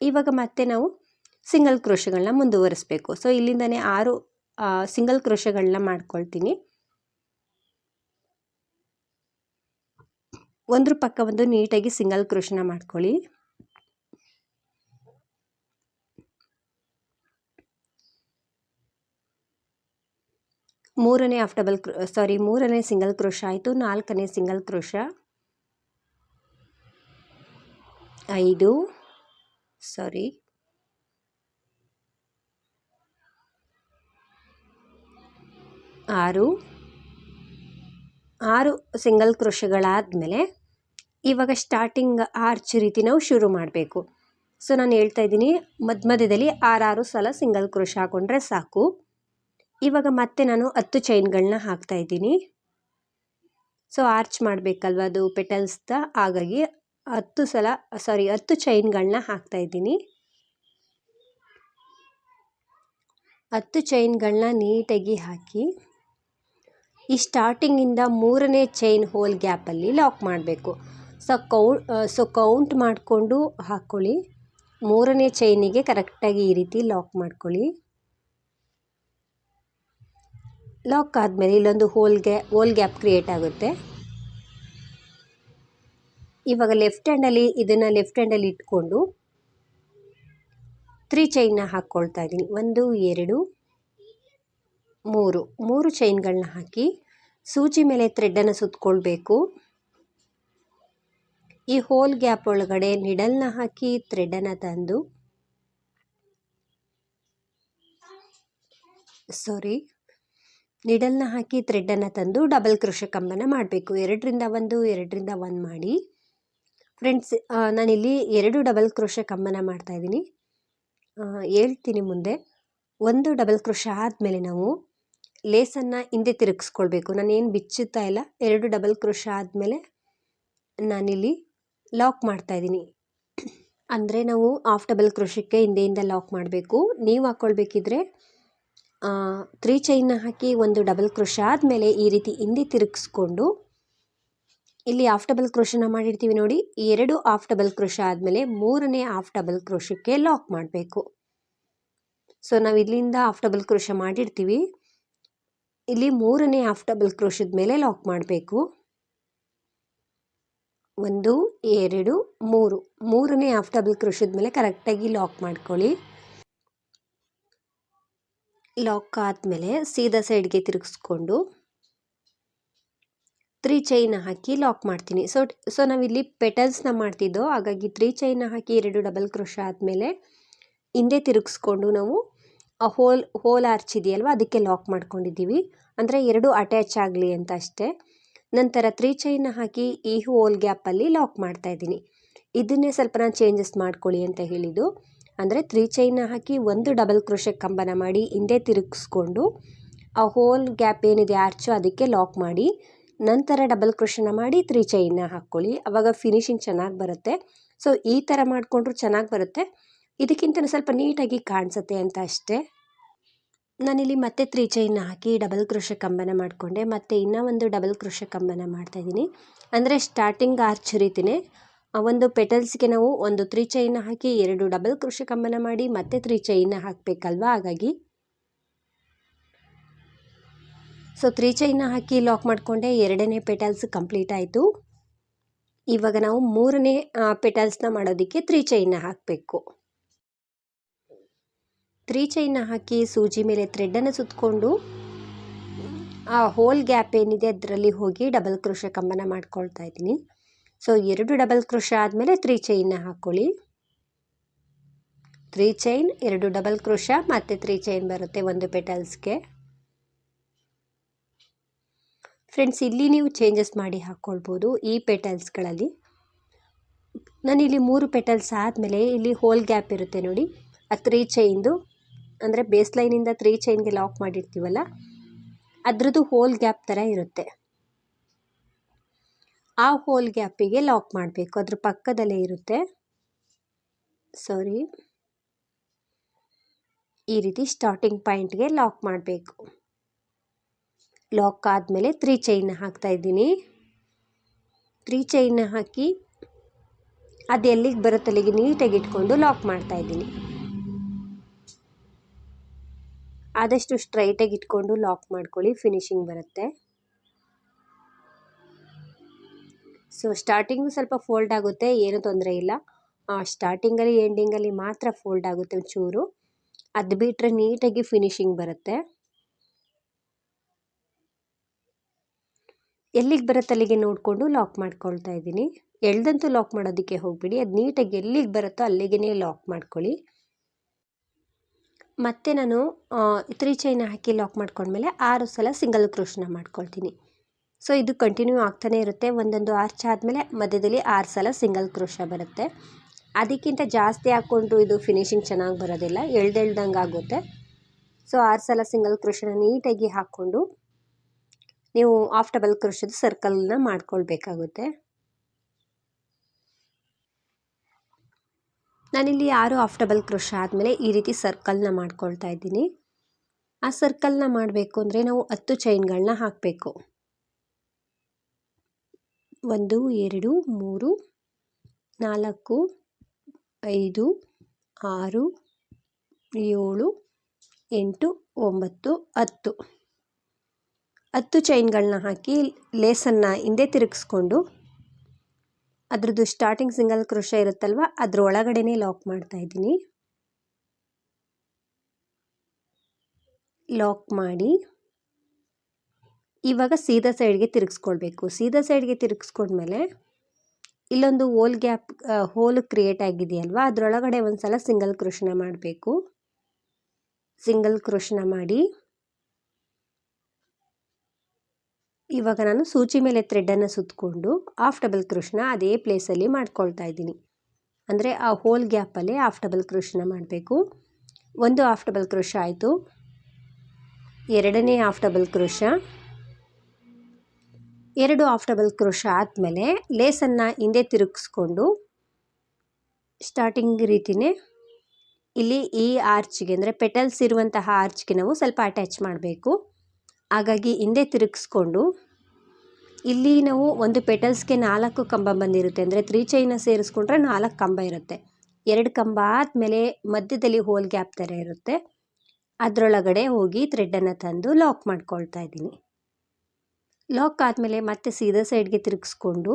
[SPEAKER 1] ಇವಾಗ ಮತ್ತೆ ನಾವು ಸಿಂಗಲ್ ಕ್ರೋಶಗಳನ್ನ ಮುಂದುವರಿಸ್ಬೇಕು. ಸೊ ಇಲ್ಲಿಂದನೇ ಆರು ಸಿಂಗಲ್ ಕ್ರೋಶಗಳನ್ನ ಮಾಡ್ಕೊಳ್ತೀನಿ. ಒಂದ್ರ ಪಕ್ಕ ಒಂದು ನೀಟಾಗಿ ಸಿಂಗಲ್ ಕ್ರೋಶನ ಮಾಡ್ಕೊಳ್ಳಿ. ಮೂರನೇ ಆಫ್ ಡಬಲ್ ಕ್ರೋ ಸಾರಿ, ಮೂರನೇ ಸಿಂಗಲ್ ಕ್ರೋಶ ಆಯಿತು, ನಾಲ್ಕನೇ ಸಿಂಗಲ್ ಕ್ರೋಶ ಐದು, ಸಾರಿ. ಆರು ಆರು ಸಿಂಗಲ್ ಕ್ರೋಶಗಳಾದಮೇಲೆ ಇವಾಗ ಸ್ಟಾರ್ಟಿಂಗ್ ಆರ್ಚ್ ರೀತಿ ನಾವು ಶುರು ಮಾಡಬೇಕು. ಸೊ, ನಾನು ಹೇಳ್ತಾ ಇದ್ದೀನಿ ಮಧ್ಯ ಮಧ್ಯದಲ್ಲಿ ಆರಾರು ಸಲ ಸಿಂಗಲ್ ಕ್ರೋಶ ಹಾಕೊಂಡ್ರೆ ಸಾಕು. ಇವಾಗ ಮತ್ತೆ ನಾನು ಹತ್ತು ಚೈನ್ಗಳನ್ನ ಹಾಕ್ತಾ ಇದ್ದೀನಿ. ಸೊ ಆರ್ಚ್ ಮಾಡಬೇಕಲ್ವ ಅದು ಪೆಟಲ್ಸ್ದ ಹಾಗಾಗಿ ಹತ್ತು ಸಲ ಸಾರಿ ಹತ್ತು ಚೈನ್ಗಳನ್ನ ಹಾಕ್ತಾ ಇದ್ದೀನಿ. ಹತ್ತು ಚೈನ್ಗಳನ್ನ ನೀಟಾಗಿ ಹಾಕಿ, ಈ ಸ್ಟಾರ್ಟಿಂಗಿಂದ ಮೂರನೇ ಚೈನ್ ಹೋಲ್ ಗ್ಯಾಪಲ್ಲಿ ಲಾಕ್ ಮಾಡಬೇಕು. ಸೊ ಕೌ ಸೊ ಕೌಂಟ್ ಮಾಡಿಕೊಂಡು ಹಾಕ್ಕೊಳ್ಳಿ ಮೂರನೇ ಚೈನಿಗೆ ಕರೆಕ್ಟಾಗಿ ಈ ರೀತಿ ಲಾಕ್ ಮಾಡ್ಕೊಳ್ಳಿ. ಲಾಕ್ ಆದಮೇಲೆ ಇಲ್ಲೊಂದು hole gap hole gap create ಆಗುತ್ತೆ. ಇವಾಗ ಲೆಫ್ಟ್ ಹ್ಯಾಂಡಲ್ಲಿ ಇದನ್ನು ಲೆಫ್ಟ್ ಹ್ಯಾಂಡಲ್ಲಿ ಇಟ್ಕೊಂಡು ತ್ರೀ ಚೈನ್ನ ಹಾಕ್ಕೊಳ್ತಾ ಇದ್ದೀನಿ. ಒಂದು, ಎರಡು, ಮೂರು. ಮೂರು ಚೈನ್ಗಳನ್ನ ಹಾಕಿ ಸೂಜಿ ಮೇಲೆ ಥ್ರೆಡ್ಡನ್ನು ಸುತ್ತಕೊಳ್ಬೇಕು ಈ ಹೋಲ್ ಗ್ಯಾಪ್ ಒಳಗಡೆ ನಿಡಲ್ನ ಹಾಕಿ ಥ್ರೆಡನ್ನು ತಂದು ಸಾರಿ ನಿಡಲ್ನ ಹಾಕಿ ಥ್ರೆಡ್ಡನ್ನು ತಂದು ಡಬಲ್ ಕೃಷ ಕಂಬನ ಮಾಡಬೇಕು. ಎರಡರಿಂದ ಒಂದು ಎರಡರಿಂದ ಒಂದು ಮಾಡಿ. ಫ್ರೆಂಡ್ಸ್ ನಾನಿಲ್ಲಿ ಎರಡು ಡಬಲ್ ಕ್ರೋಶ ಕಂಬನ ಮಾಡ್ತಾಯಿದ್ದೀನಿ ಹೇಳ್ತೀನಿ ಮುಂದೆ. ಒಂದು ಡಬಲ್ ಕೃಷ ಆದಮೇಲೆ ನಾವು ಲೇಸನ್ನು ಹಿಂದೆ ತಿರುಗಿಸ್ಕೊಳ್ಬೇಕು. ನಾನೇನು ಬಿಚ್ಚುತ್ತಾ ಇಲ್ಲ. ಎರಡು ಡಬಲ್ ಕೃಷ ಆದಮೇಲೆ ನಾನಿಲ್ಲಿ ಲಾಕ್ ಮಾಡ್ತಾಯಿದ್ದೀನಿ ಅಂದರೆ ನಾವು ಆಫ್ ಡಬಲ್ ಕ್ರೋಶಕ್ಕೆ ಹಿಂದೆಯಿಂದ ಲಾಕ್ ಮಾಡಬೇಕು. ನೀವು ಹಾಕ್ಕೊಳ್ಬೇಕಿದ್ರೆ ತ್ರೀ ಚೈನ್ನ ಹಾಕಿ ಒಂದು ಡಬಲ್ ಕ್ರೋಶ ಆದಮೇಲೆ ಈ ರೀತಿ ಹಿಂದೆ ತಿರುಗಿಸ್ಕೊಂಡು ಇಲ್ಲಿ ಆಫ್ ಡಬಲ್ ಕ್ರೋಶನ ಮಾಡಿರ್ತೀವಿ ನೋಡಿ. ಎರಡು ಆಫ್ ಡಬಲ್ ಕ್ರೋಶ ಆದಮೇಲೆ ಮೂರನೇ ಆಫ್ ಡಬಲ್ ಕ್ರೋಶಕ್ಕೆ ಲಾಕ್ ಮಾಡಬೇಕು. ಸೊ ನಾವು ಇಲ್ಲಿಂದ ಆಫ್ ಡಬಲ್ ಕ್ರೋಶ ಮಾಡಿರ್ತೀವಿ. ಇಲ್ಲಿ ಮೂರನೇ ಆಫ್ ಡಬಲ್ ಕ್ರೋಶದ ಮೇಲೆ ಲಾಕ್ ಮಾಡಬೇಕು. ಒಂದು, ಎರಡು, ಮೂರು. ಮೂರನೇ ಆಫ್ ಡಬಲ್ ಕ್ರೋಶದ ಮೇಲೆ ಕರೆಕ್ಟಾಗಿ ಲಾಕ್ ಮಾಡ್ಕೊಳ್ಳಿ. ಲಾಕ್ ಆದಮೇಲೆ ಸೀದಾ ಸೈಡ್ಗೆ ತಿರುಗಿಸ್ಕೊಂಡು ತ್ರೀ ಚೈನ ಹಾಕಿ ಲಾಕ್ ಮಾಡ್ತೀನಿ. ಸೊ ಸೊ ನಾವಿಲ್ಲಿ ಪೆಟಲ್ಸ್ನ ಮಾಡ್ತಿದ್ದೋ, ಹಾಗಾಗಿ ತ್ರೀ ಚೈನ ಹಾಕಿ ಎರಡು ಡಬಲ್ ಕ್ರೋಶ ಆದಮೇಲೆ ಹಿಂದೆ ತಿರುಗಿಸ್ಕೊಂಡು ನಾವು ಆ ಹೋಲ್ ಹೋಲ್ ಆರ್ಚ್ ಇದೆಯಲ್ವ, ಅದಕ್ಕೆ ಲಾಕ್ ಮಾಡ್ಕೊಂಡಿದ್ದೀವಿ. ಅಂದರೆ ಎರಡು ಅಟ್ಯಾಚ್ ಆಗಲಿ ಅಂತ ಅಷ್ಟೇ. ನಂತರ ತ್ರೀ ಚೈನ ಹಾಕಿ ಈ ಹೋಲ್ ಗ್ಯಾಪಲ್ಲಿ ಲಾಕ್ ಮಾಡ್ತಾ ಇದ್ದೀನಿ. ಇದನ್ನೇ ಸ್ವಲ್ಪ ನಾನು ಚೇಂಜಸ್ ಮಾಡ್ಕೊಳ್ಳಿ ಅಂತ ಹೇಳಿದ್ದು. ಅಂದರೆ ತ್ರೀ ಚೈನ್ನ ಹಾಕಿ ಒಂದು ಡಬಲ್ ಕ್ರೋಶೆ ಕಂಬನ ಮಾಡಿ ಹಿಂದೆ ತಿರುಗಿಸ್ಕೊಂಡು ಆ ಹೋಲ್ ಗ್ಯಾಪ್ ಏನಿದೆ ಆರ್ಚು ಅದಕ್ಕೆ ಲಾಕ್ ಮಾಡಿ, ನಂತರ ಡಬಲ್ ಕ್ರೋಶನ ಮಾಡಿ ತ್ರೀ ಚೈನ್ನ ಹಾಕ್ಕೊಳ್ಳಿ. ಆವಾಗ ಫಿನಿಶಿಂಗ್ ಚೆನ್ನಾಗಿ ಬರುತ್ತೆ. ಸೊ ಈ ಥರ ಮಾಡಿಕೊಂಡ್ರು ಚೆನ್ನಾಗಿ ಬರುತ್ತೆ. ಇದಕ್ಕಿಂತ ಸ್ವಲ್ಪ ನೀಟಾಗಿ ಕಾಣಿಸುತ್ತೆ ಅಂತ ಅಷ್ಟೇ. ನಾನಿಲ್ಲಿ ಮತ್ತೆ ತ್ರೀ ಚೈನ್ ಹಾಕಿ ಡಬಲ್ ಕ್ರೋಶ ಕಂಬನ ಮಾಡಿಕೊಂಡೆ. ಮತ್ತು ಇನ್ನೂ ಒಂದು ಡಬಲ್ ಕ್ರೋಶ ಕಂಬನ ಮಾಡ್ತಾಯಿದ್ದೀನಿ ಅಂದರೆ ಸ್ಟಾರ್ಟಿಂಗ್ ಆರ್ಚ್ ರೀತಿಯೇ ಒಂದು ಪೆಟಲ್ಸ್ಗೆ ನಾವು ಒಂದು ತ್ರೀ ಚೈನ್ ಹಾಕಿ ಎರಡು ಡಬಲ್ ಕೃಷಿ ಕಂಬನ ಮಾಡಿ ಮತ್ತೆ ತ್ರೀ ಚೈನ್ ಹಾಕಬೇಕಲ್ವಾ? ಹಾಗಾಗಿ ಸೊ ತ್ರೀ ಚೈನ್ ಹಾಕಿ ಲಾಕ್ ಮಾಡಿಕೊಂಡೆ ಎರಡನೇ ಪೆಟಲ್ಸ್ ಕಂಪ್ಲೀಟ್ ಆಯಿತು. ಇವಾಗ ನಾವು ಮೂರನೇ ಪೆಟಲ್ಸ್ನ ಮಾಡೋದಕ್ಕೆ ತ್ರೀ ಚೈನ್ ಹಾಕಬೇಕು. ತ್ರೀ ಚೈನ್ ಹಾಕಿ ಸೂಜಿ ಮೇಲೆ ಥ್ರೆಡ್ಡನ್ನು ಸುತ್ತಕೊಂಡು ಆ ಹೋಲ್ ಗ್ಯಾಪ್ ಏನಿದೆ ಅದರಲ್ಲಿ ಹೋಗಿ ಡಬಲ್ ಕ್ರೋಷ ಕಂಬನ ಮಾಡ್ಕೊಳ್ತಾ ಇದ್ದೀನಿ. ಸೊ ಎರಡು ಡಬಲ್ ಕ್ರೋಶ ಆದಮೇಲೆ ತ್ರೀ ಚೈನ್ನ ಹಾಕ್ಕೊಳ್ಳಿ ತ್ರೀ ಚೈನ್ ಎರಡು ಡಬಲ್ ಕ್ರೋಶ ಮತ್ತು ತ್ರೀ ಚೈನ್ ಬರುತ್ತೆ ಒಂದು ಪೆಟಲ್ಸ್ಗೆ ಫ್ರೆಂಡ್ಸ್ ಇಲ್ಲಿ ನೀವು ಚೇಂಜಸ್ ಮಾಡಿ ಹಾಕ್ಕೊಳ್ಬೋದು ಈ ಪೆಟಲ್ಸ್ಗಳಲ್ಲಿ ನಾನಿಲ್ಲಿ ಮೂರು ಪೆಟಲ್ಸ್ ಆದಮೇಲೆ ಇಲ್ಲಿ ಹೋಲ್ ಗ್ಯಾಪ್ ಇರುತ್ತೆ ನೋಡಿ. ಆ ತ್ರೀ ಚೈನ್ದು ಅಂದರೆ ಬೇಸ್ ಲೈನಿಂದ ತ್ರೀ ಚೈನ್ಗೆ ಲಾಕ್ ಮಾಡಿರ್ತೀವಲ್ಲ, ಅದರದ್ದು ಹೋಲ್ ಗ್ಯಾಪ್ ಥರ ಇರುತ್ತೆ. ಆ ಹೋಲ್ ಗ್ಯಾಪಿಗೆ ಲಾಕ್ ಮಾಡಬೇಕು. ಅದ್ರ ಪಕ್ಕದಲ್ಲೇ ಇರುತ್ತೆ. ಸಾರಿ ಈ ರೀತಿ ಸ್ಟಾರ್ಟಿಂಗ್ ಪಾಯಿಂಟ್ಗೆ ಲಾಕ್ ಮಾಡಬೇಕು. ಲಾಕ್ ಆದಮೇಲೆ ತ್ರೀ ಚೈನ್ ಹಾಕ್ತಾ ಇದ್ದೀನಿ. ತ್ರೀ ಚೈನ್ನ ಹಾಕಿ ಅದು ಎಲ್ಲಿಗೆ ಬರುತ್ತೆ ಅಲ್ಲಿಗೆ ನೀಟಾಗಿ ಇಟ್ಕೊಂಡು ಲಾಕ್ ಮಾಡ್ತಾ ಇದ್ದೀನಿ. ಆದಷ್ಟು ಸ್ಟ್ರೈಟಾಗಿ ಇಟ್ಕೊಂಡು ಲಾಕ್ ಮಾಡ್ಕೊಳ್ಳಿ ಫಿನಿಶಿಂಗ್ ಬರುತ್ತೆ. ಸೊ ಸ್ಟಾರ್ಟಿಂಗು ಸ್ವಲ್ಪ ಫೋಲ್ಡ್ ಆಗುತ್ತೆ, ಏನೂ ತೊಂದರೆ ಇಲ್ಲ. ಸ್ಟಾರ್ಟಿಂಗಲ್ಲಿ ಎಂಡಿಂಗಲ್ಲಿ ಮಾತ್ರ ಫೋಲ್ಡ್ ಆಗುತ್ತೆ ಒಂಚೂರು. ಅದು ಬಿಟ್ಟರೆ ನೀಟಾಗಿ ಫಿನಿಶಿಂಗ್ ಬರುತ್ತೆ. ಎಲ್ಲಿಗೆ ಬರುತ್ತೆ ಅಲ್ಲಿಗೆ ನೋಡಿಕೊಂಡು ಲಾಕ್ ಮಾಡ್ಕೊಳ್ತಾ ಇದ್ದೀನಿ. ಎಳ್ದಂತೂ ಲಾಕ್ ಮಾಡೋದಕ್ಕೆ ಹೋಗಬೇಡಿ. ಅದು ನೀಟಾಗಿ ಎಲ್ಲಿಗೆ ಬರುತ್ತೋ ಅಲ್ಲಿಗೆ ಲಾಕ್ ಮಾಡ್ಕೊಳ್ಳಿ. ಮತ್ತು ನಾನು ತ್ರೀ ಚೈನ್ ಹಾಕಿ ಲಾಕ್ ಮಾಡ್ಕೊಂಡ್ಮೇಲೆ ಆರು ಸಲ ಸಿಂಗಲ್ ಕ್ರೋಶನ ಮಾಡ್ಕೊಳ್ತೀನಿ. ಸೊ ಇದು ಕಂಟಿನ್ಯೂ ಆಗ್ತಾನೆ ಇರುತ್ತೆ. ಒಂದೊಂದು ಆರ್ಚ್ ಆದಮೇಲೆ ಮಧ್ಯದಲ್ಲಿ ಆರು ಸಲ ಸಿಂಗಲ್ ಕ್ರೋಶ ಬರುತ್ತೆ. ಅದಕ್ಕಿಂತ ಜಾಸ್ತಿ ಹಾಕ್ಕೊಂಡು ಇದು ಫಿನಿಶಿಂಗ್ ಚೆನ್ನಾಗಿ ಬರೋದಿಲ್ಲ. ಎಳ್ದೆಳ್ದಂಗೆ ಆಗುತ್ತೆ. ಸೊ ಆರು ಸಲ ಸಿಂಗಲ್ ಕ್ರೋಶನ ನೀಟಾಗಿ ಹಾಕ್ಕೊಂಡು ನೀವು ಆಫ್ ಡಬಲ್ ಕ್ರೋಶದ ಸರ್ಕಲ್ನ ಮಾಡ್ಕೊಳ್ಬೇಕಾಗುತ್ತೆ. ನಾನಿಲ್ಲಿ ಆರು ಆಫ್ ಡಬಲ್ ಕ್ರೋಶ ಆದಮೇಲೆ ಈ ರೀತಿ ಸರ್ಕಲ್ನ ಮಾಡ್ಕೊಳ್ತಾ ಇದ್ದೀನಿ. ಆ ಸರ್ಕಲ್ನ ಮಾಡಬೇಕು ಅಂದರೆ ನಾವು ಹತ್ತು ಚೈನ್ಗಳನ್ನ ಹಾಕಬೇಕು. ಒಂದು, ಎರಡು, ಮೂರು, ನಾಲ್ಕು, ಐದು, ಆರು, ಏಳು, ಎಂಟು, ಒಂಬತ್ತು, ಹತ್ತು. ಹತ್ತು ಚೈನ್ಗಳನ್ನ ಹಾಕಿ ಲೇಸನ್ನು ಹಿಂದೆ ತಿರುಗಿಸ್ಕೊಂಡು ಅದರದ್ದು ಸ್ಟಾರ್ಟಿಂಗ್ ಸಿಂಗಲ್ ಕ್ರೋಶ ಇರುತ್ತಲ್ವ, ಅದ್ರ ಒಳಗಡೆನೇ ಲಾಕ್ ಮಾಡ್ತಾ ಇದ್ದೀನಿ. ಲಾಕ್ ಮಾಡಿ ಇವಾಗ ಸೀದಾ ಸೈಡ್ಗೆ ತಿರುಗಿಸ್ಕೊಳ್ಬೇಕು. ಸೀದಾ ಸೈಡ್ಗೆ ತಿರುಗಿಸ್ಕೊಂಡ್ಮೇಲೆ ಇಲ್ಲೊಂದು ಹೋಲ್ ಗ್ಯಾಪ್ ಹೋಲ್ ಕ್ರಿಯೇಟ್ ಆಗಿದೆಯಲ್ವಾ? ಅದರೊಳಗಡೆ ಒಂದು ಸಲ ಸಿಂಗಲ್ ಕೃಷ್ಣ ಮಾಡಬೇಕು. ಸಿಂಗಲ್ ಕೃಷ್ಣ ಮಾಡಿ ಇವಾಗ ನಾನು ಸೂಚಿ ಮೇಲೆ ಥ್ರೆಡ್ಡನ್ನು ಸುತ್ತಕೊಂಡು ಆಫ್ ಡಬಲ್ ಕೃಷ್ಣ ಅದೇ ಪ್ಲೇಸಲ್ಲಿ ಮಾಡ್ಕೊಳ್ತಾ ಇದ್ದೀನಿ. ಅಂದರೆ ಆ ಹೋಲ್ ಗ್ಯಾಪಲ್ಲಿ ಆಫ್ ಡಬಲ್ ಕೃಷ್ಣ ಮಾಡಬೇಕು. ಒಂದು ಆಫ್ ಡಬಲ್ ಕೃಷ ಆಯಿತು. ಎರಡನೇ ಆಫ್ ಡಬಲ್ ಕ್ರೋಶ ಎರಡು ಆಫ್ ಡಬಲ್ ಕ್ರೋಶ ಆದಮೇಲೆ ಲೇಸನ್ನು ಹಿಂದೆ ತಿರುಗಿಸ್ಕೊಂಡು ಸ್ಟಾರ್ಟಿಂಗ್ ರೀತಿಯೇ ಇಲ್ಲಿ ಈ ಆರ್ಚ್ಗೆ ಅಂದರೆ ಪೆಟಲ್ಸ್ ಇರುವಂತಹ ಆರ್ಚ್ಗೆ ನಾವು ಸ್ವಲ್ಪ ಅಟ್ಯಾಚ್ ಮಾಡಬೇಕು. ಹಾಗಾಗಿ ಹಿಂದೆ ತಿರುಗಿಸ್ಕೊಂಡು ಇಲ್ಲಿ ನಾವು ಒಂದು ಪೆಟಲ್ಸ್ಗೆ ನಾಲ್ಕು ಕಂಬ ಬಂದಿರುತ್ತೆ ಅಂದರೆ ತ್ರೀ ಚೈನ ಸೇರಿಸ್ಕೊಂಡ್ರೆ ನಾಲ್ಕು ಕಂಬ ಇರುತ್ತೆ. ಎರಡು ಕಂಬ ಆದಮೇಲೆ ಮಧ್ಯದಲ್ಲಿ ಹೋಲ್ ಗ್ಯಾಪ್ ಥರ ಇರುತ್ತೆ. ಅದರೊಳಗಡೆ ಹೋಗಿ ಥ್ರೆಡ್ಡನ್ನು ತಂದು ಲಾಕ್ ಮಾಡ್ಕೊಳ್ತಾ ಇದ್ದೀನಿ. ಲಾಕ್ ಆದಮೇಲೆ ಮತ್ತೆ ಸೀದಾ ಸೈಡ್ಗೆ ತಿರುಗಿಸ್ಕೊಂಡು,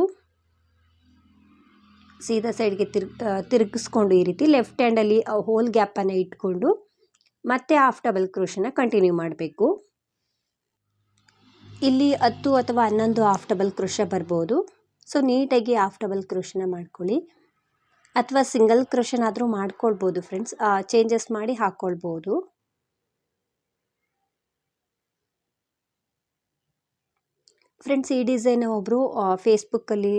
[SPEAKER 1] ಸೀದಾ ಸೈಡ್ಗೆ ತಿರ್ಗ್ ತಿರುಗಿಸ್ಕೊಂಡು ಈ ರೀತಿ ಲೆಫ್ಟ್ ಹ್ಯಾಂಡಲ್ಲಿ ಹೋಲ್ ಗ್ಯಾಪನ್ನು ಇಟ್ಕೊಂಡು ಮತ್ತೆ ಹಾಫ್ ಡಬಲ್ ಕ್ರೋಶನ ಕಂಟಿನ್ಯೂ ಮಾಡಬೇಕು. ಇಲ್ಲಿ ಹತ್ತು ಅಥವಾ ಹನ್ನೊಂದು ಹಾಫ್ ಡಬಲ್ ಕ್ರೋಶ ಬರ್ಬೋದು. ಸೊ ನೀಟಾಗಿ ಹಾಫ್ ಡಬಲ್ ಕ್ರೋಶನ ಮಾಡ್ಕೊಳ್ಳಿ. ಅಥವಾ ಸಿಂಗಲ್ ಕ್ರೋಶನಾದರೂ ಮಾಡ್ಕೊಳ್ಬೋದು ಫ್ರೆಂಡ್ಸ್ ಚೇಂಜಸ್ ಮಾಡಿ ಹಾಕ್ಕೊಳ್ಬೋದು ಫ್ರೆಂಡ್ಸ್, ಈ ಡಿಸೈನ್ ಒಬ್ಬರು ಫೇಸ್ಬುಕ್ಕಲ್ಲಿ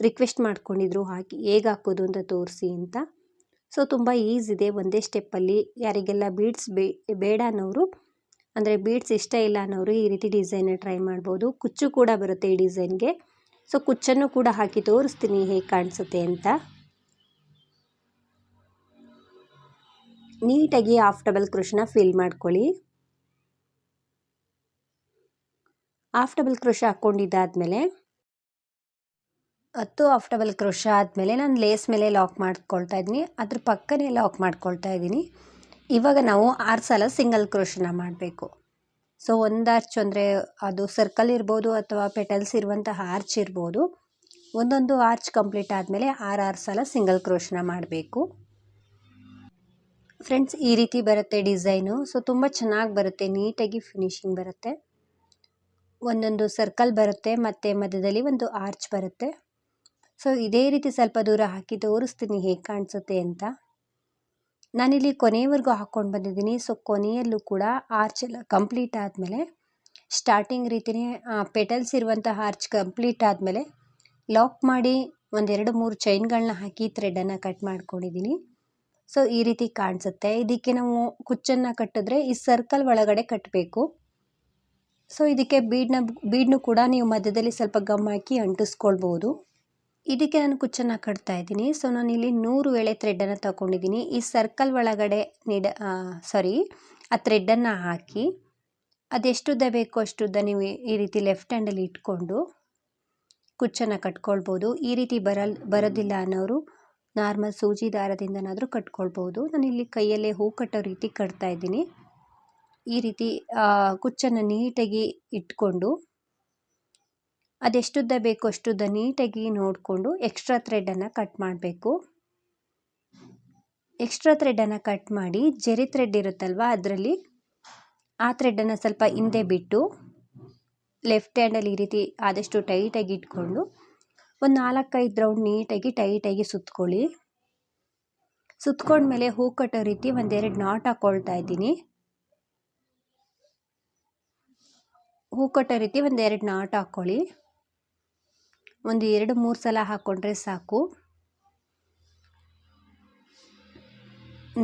[SPEAKER 1] ರಿಕ್ವೆಸ್ಟ್ ಮಾಡ್ಕೊಂಡಿದ್ರು, ಹಾಕಿ ಹೇಗೆ ಹಾಕೋದು ಅಂತ ತೋರಿಸಿ ಅಂತ. ಸೊ, ತುಂಬ ಈಸಿ ಇದೆ. ಒಂದೇ ಸ್ಟೆಪ್ಪಲ್ಲಿ ಯಾರಿಗೆಲ್ಲ ಬೀಡ್ಸ್ ಬೇಡ ಅನ್ನೋರು, ಅಂದರೆ ಬೀಡ್ಸ್ ಇಷ್ಟ ಇಲ್ಲ ಅನ್ನೋರು ಈ ರೀತಿ ಡಿಸೈನ್ ಟ್ರೈ ಮಾಡ್ಬೋದು. ಕುಚ್ಚು ಕೂಡ ಬರುತ್ತೆ ಈ ಡಿಸೈನ್ಗೆ ಸೊ, ಕುಚ್ಚನ್ನು ಕೂಡ ಹಾಕಿ ತೋರಿಸ್ತೀನಿ ಹೇಗೆ ಕಾಣಿಸುತ್ತೆ ಅಂತ. ನೀಟಾಗಿ ಆಫ್ ಡಬಲ್ ಕ್ರೋಶನ ಫಿಲ್ ಮಾಡ್ಕೊಳ್ಳಿ. ಹಾಫ್ ಡಬಲ್ ಕ್ರೋಶ ಹಾಕ್ಕೊಂಡಿದ್ದಾದಮೇಲೆ ಹತ್ತು ಹಾಫ್ ಡಬಲ್ ಕ್ರೋಶ ಆದಮೇಲೆ ನಾನು ಲೇಸ್ ಮೇಲೆ ಲಾಕ್ ಮಾಡ್ಕೊಳ್ತಾ ಇದ್ದೀನಿ. ಅದ್ರ ಪಕ್ಕನೇ ಲಾಕ್ ಮಾಡ್ಕೊಳ್ತಾ ಇದ್ದೀನಿ. ಇವಾಗ ನಾವು ಆರು ಸಲ ಸಿಂಗಲ್ ಕ್ರೋಶನ ಮಾಡಬೇಕು. ಸೊ ಒಂದು ಆರ್ಚ್ ಅಂದರೆ ಅದು ಸರ್ಕಲ್ ಇರ್ಬೋದು ಅಥವಾ ಪೆಟಲ್ಸ್ ಇರುವಂತಹ ಆರ್ಚ್ ಇರ್ಬೋದು. ಒಂದೊಂದು ಆರ್ಚ್ ಕಂಪ್ಲೀಟ್ ಆದಮೇಲೆ ಆರು ಆರು ಸಲ ಸಿಂಗಲ್ ಕ್ರೋಶನ ಮಾಡಬೇಕು. ಫ್ರೆಂಡ್ಸ್ ಈ ರೀತಿ ಬರುತ್ತೆ ಡಿಸೈನು ಸೊ ತುಂಬ ಚೆನ್ನಾಗಿ ಬರುತ್ತೆ, ನೀಟಾಗಿ ಫಿನಿಶಿಂಗ್ ಬರುತ್ತೆ. ಒಂದೊಂದು ಸರ್ಕಲ್ ಬರುತ್ತೆ, ಮತ್ತು ಮಧ್ಯದಲ್ಲಿ ಒಂದು ಆರ್ಚ್ ಬರುತ್ತೆ. ಸೊ ಇದೇ ರೀತಿ ಸ್ವಲ್ಪ ದೂರ ಹಾಕಿ ತೋರಿಸ್ತೀನಿ ಹೇಗೆ ಕಾಣಿಸುತ್ತೆ ಅಂತ. ನಾನಿಲ್ಲಿ ಕೊನೆಯವರೆಗೂ ಹಾಕ್ಕೊಂಡು ಬಂದಿದ್ದೀನಿ. ಸೊ ಕೊನೆಯಲ್ಲೂ ಕೂಡ ಆರ್ಚ್ ಎಲ್ಲ ಕಂಪ್ಲೀಟ್ ಆದಮೇಲೆ ಸ್ಟಾರ್ಟಿಂಗ್ ರೀತಿಯೇ ಪೆಟಲ್ಸ್ ಇರುವಂತಹ ಆರ್ಚ್ ಕಂಪ್ಲೀಟ್ ಆದಮೇಲೆ ಲಾಕ್ ಮಾಡಿ ಒಂದೆರಡು ಮೂರು ಚೈನ್ಗಳನ್ನ ಹಾಕಿ ಥ್ರೆಡನ್ನು ಕಟ್ ಮಾಡ್ಕೊಂಡಿದ್ದೀನಿ. ಸೊ ಈ ರೀತಿ ಕಾಣಿಸುತ್ತೆ. ಇದಕ್ಕೆ ನಾವು ಕುಚ್ಚನ್ನು ಕಟ್ಟಿದ್ರೆ ಈ ಸರ್ಕಲ್ ಒಳಗಡೆ ಕಟ್ಟಬೇಕು ಸೊ ಇದಕ್ಕೆ ಬೀಡ್ನ, ಬೀಡ್ನು ಕೂಡ ನೀವು ಮಧ್ಯದಲ್ಲಿ ಸ್ವಲ್ಪ ಗಮ್ ಹಾಕಿ ಅಂಟಿಸ್ಕೊಳ್ಬೋದು. ಇದಕ್ಕೆ ನಾನು ಕುಚ್ಚನ್ನು ಕಟ್ತಾ ಇದ್ದೀನಿ. ಸೊ ನಾನು ಇಲ್ಲಿ ನೂರು ಎಳೆ ಥ್ರೆಡ್ಡನ್ನು ತಗೊಂಡಿದ್ದೀನಿ. ಈ ಸರ್ಕಲ್ ಒಳಗಡೆ ನೀಡ ಸಾರಿ ಆ ಥ್ರೆಡ್ಡನ್ನು ಹಾಕಿ ಅದೆಷ್ಟುದ್ದ ಬೇಕೋ ಅಷ್ಟುದ್ದ ನೀವು ಈ ರೀತಿ ಲೆಫ್ಟ್ ಹ್ಯಾಂಡಲ್ಲಿ ಇಟ್ಕೊಂಡು ಕುಚ್ಚನ್ನು ಕಟ್ಕೊಳ್ಬೋದು. ಈ ರೀತಿ ಬರಲ್, ಬರೋದಿಲ್ಲ ಅನ್ನೋರು ನಾರ್ಮಲ್ ಸೂಜಿ ದಾರದಿಂದನಾದರೂ ಕಟ್ಕೊಳ್ಬೋದು. ನಾನು ಇಲ್ಲಿ ಕೈಯಲ್ಲೇ ಹೂ ಕಟ್ಟೋ ರೀತಿ ಕಟ್ತಾ ಇದ್ದೀನಿ. ಈ ರೀತಿ ಕುಚ್ಚನ್ನು ನೀಟಾಗಿ ಇಟ್ಕೊಂಡು, ಅದೆಷ್ಟುದ್ದ ಬೇಕು ಅಷ್ಟುದ್ದ ನೀಟಾಗಿ ನೋಡಿಕೊಂಡು ಎಕ್ಸ್ಟ್ರಾ ಥ್ರೆಡನ್ನು ಕಟ್ ಮಾಡಬೇಕು. ಎಕ್ಸ್ಟ್ರಾ ಥ್ರೆಡನ್ನು ಕಟ್ ಮಾಡಿ ಜೆರಿ ಥ್ರೆಡ್ ಇರುತ್ತಲ್ವ ಅದರಲ್ಲಿ, ಆ ಥ್ರೆಡನ್ನು ಸ್ವಲ್ಪ ಹಿಂದೆ ಬಿಟ್ಟು ಲೆಫ್ಟ್ ಹ್ಯಾಂಡಲ್ಲಿ ಈ ರೀತಿ ಆದಷ್ಟು ಟೈಟಾಗಿ ಇಟ್ಕೊಂಡು ಒಂದು ನಾಲ್ಕೈದು ರೌಂಡ್ ನೀಟಾಗಿ ಟೈಟಾಗಿ ಸುತ್ಕೊಳ್ಳಿ. ಸುತ್ಕೊಂಡ್ಮೇಲೆ ಹೂ ಕಟ್ಟೋ ರೀತಿ ಒಂದೆರಡು ನಾಟ್ ಹಾಕ್ಕೊಳ್ತಾ ಇದ್ದೀನಿ. ಹೂ ಕಟ್ಟೋ ರೀತಿ ಒಂದು ಎರಡು ನಾಟ್ ಹಾಕ್ಕೊಳ್ಳಿ ಒಂದು ಎರಡು, ಮೂರು ಸಲ ಹಾಕ್ಕೊಂಡ್ರೆ ಸಾಕು.